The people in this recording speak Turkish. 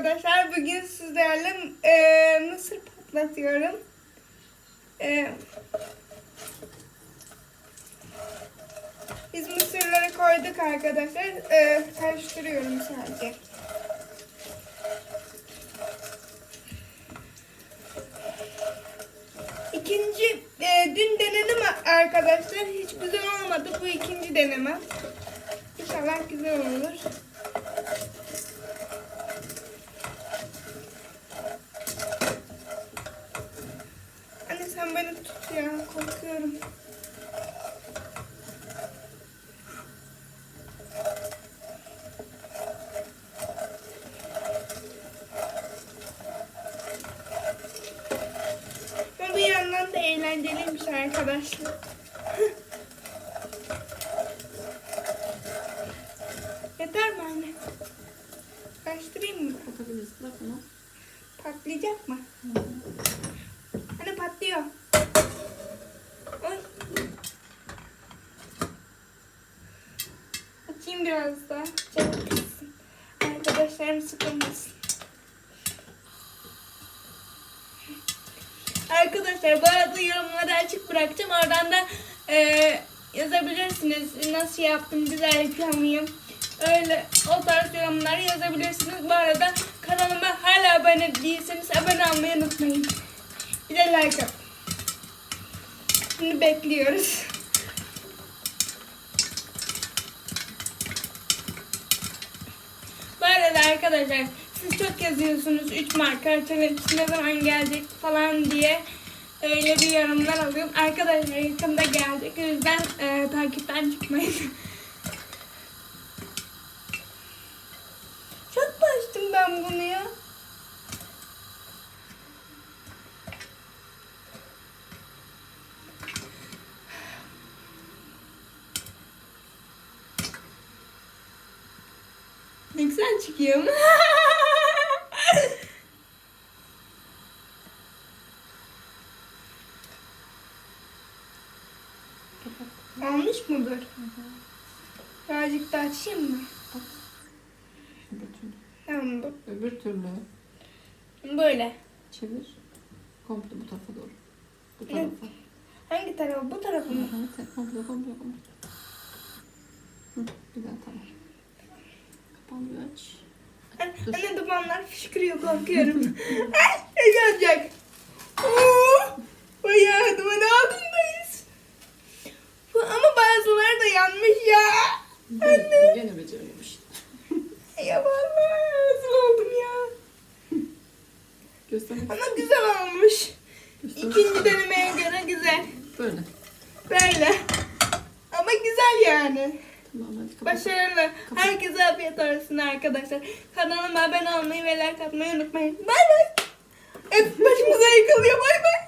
arkadaşlar. Bugün sizlerle e, mısır patlatıyorum. E, biz mısırları koyduk arkadaşlar. E, karıştırıyorum sadece. İkinci, e, dün denedim arkadaşlar. Hiç güzel olmadı. Bu ikinci denemem. İnşallah güzel olur. Korkuyorum. Ama bir yandan da eğlenceliymiş arkadaşlar. Yeter mi anne? Karıştırayım mı? Patlayacak mı? Hani patlıyor. Açayım biraz. Arkadaşlarım sıkılmasın. Arkadaşlar bu arada yorumları açık bırakacağım. Oradan da e, yazabilirsiniz. Nasıl yaptım, güzel yapıyor muyum? Öyle o tarz yorumları yazabilirsiniz. Bu arada kanalıma hala abone değilseniz abone olmayı unutmayın. Bir de like at. Şimdi bekliyoruz. Bu arada arkadaşlar siz çok yazıyorsunuz 3 marka challenge ne zaman gelecek falan diye öyle bir yorumlar alıyorum. Arkadaşlar yakında gelecek. O yüzden e, takipten çıkmayın. çok başladım ben bunu ya. Ne güzel çıkıyor. Olmuş mudur? Birazcık daha açayım mı? Öbür türlü. Tamam bu. Öbür türlü. Böyle. Çevir. Komple bu tarafa doğru. Bu tarafa. Hangi tarafı? Bu tarafı mı? Evet, komple komple komple. Hı, daha tamam. Kapağını bir aç. Anne, Dur. anne dumanlar fışkırıyor korkuyorum. Ne gelecek? Oo, bayağı duman altındayız. Bu, ama bazıları da yanmış ya. Gene, gene becerememiş. Ya vallahi nasıl oldum ya. Göstermek Ama güzel olmuş. İkinci denemeye göre güzel. Böyle. Böyle. Ama güzel yani. Tamam hadi kapat. Başarılı. Herkese afiyet olsun arkadaşlar. Kanalıma abone olmayı ve like atmayı unutmayın. Bay bay. Hep başımıza yıkılıyor. Bay bay.